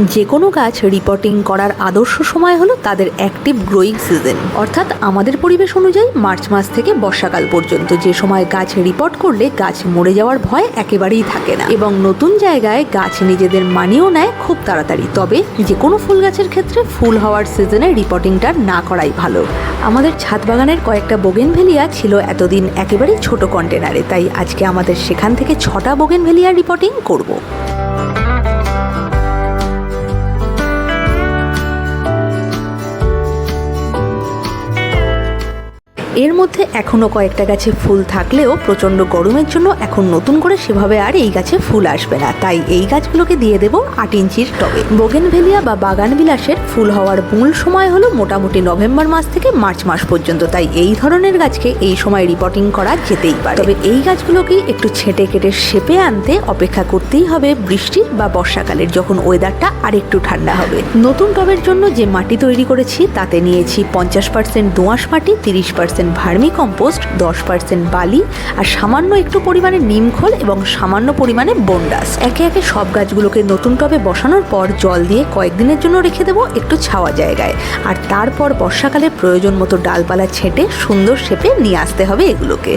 যে কোনো গাছ রিপোর্টিং করার আদর্শ সময় হলো তাদের অ্যাক্টিভ গ্রোয়িং সিজন অর্থাৎ আমাদের পরিবেশ অনুযায়ী মার্চ মাস থেকে বর্ষাকাল পর্যন্ত যে সময় গাছ রিপোর্ট করলে গাছ মরে যাওয়ার ভয় একেবারেই থাকে না। এবং নতুন জায়গায় গাছ নিজেদের মানিয়েও নেয় খুব তাড়াতাড়ি। তবে যে কোনো ফুল গাছের ক্ষেত্রে ফুল হওয়ার সিজনে রিপোর্টিংটা না করাই ভালো। আমাদের ছাদ বাগানের কয়েকটা বোগেনভেলিয়া ছিল এতদিন একেবারেই ছোট কন্টেনারে তাই আজকে আমাদের সেখান থেকে ছটা বোগেনভেলিয়া রিপোর্টিং করব। এর মধ্যে এখনও কয়েকটা গাছে ফুল থাকলেও প্রচণ্ড গরমের জন্য এখন নতুন করে সেভাবে আর এই গাছে ফুল আসবে না। তাই এই গাছগুলোকে দিয়ে দেবো আট ইঞ্চির টবে। বোগেনভেলিয়া বা বাগান বিলাসের ফুল হওয়ার মূল সময় হলো মোটামুটি নভেম্বর মাস থেকে মার্চ মাস পর্যন্ত। তাই এই ধরনের গাছকে এই সময় রিপোর্টিং করা যেতেই পারে। তবে এই গাছগুলোকে একটু ছেটে কেটে শেপে আনতে অপেক্ষা করতেই হবে বৃষ্টির বা বর্ষাকালের, যখন ওয়েদারটা আরেকটু ঠান্ডা হবে। নতুন টবের জন্য যে মাটি তৈরি করেছি, তাতে নিয়েছি পঞ্চাশ পার্সেন্ট দোঁয়াশ মাটি, তিরিশ পার্সেন্ট ভার্মি কম্পোস্ট, দশ পার্সেন্ট বালি আর সামান্য একটু পরিমাণে নিমখোল এবং সামান্য পরিমাণে বন্ডাস একে একে সব গাছগুলোকে নতুন টবে বসানোর পর জল দিয়ে কয়েকদিনের জন্য রেখে দেবো একটু ছাওয়া জায়গায়। আর তারপর বর্ষাকালে প্রয়োজন মতো ডালপালা ছেঁটে সুন্দর শেপে নিয়ে আসতে হবে এগুলোকে।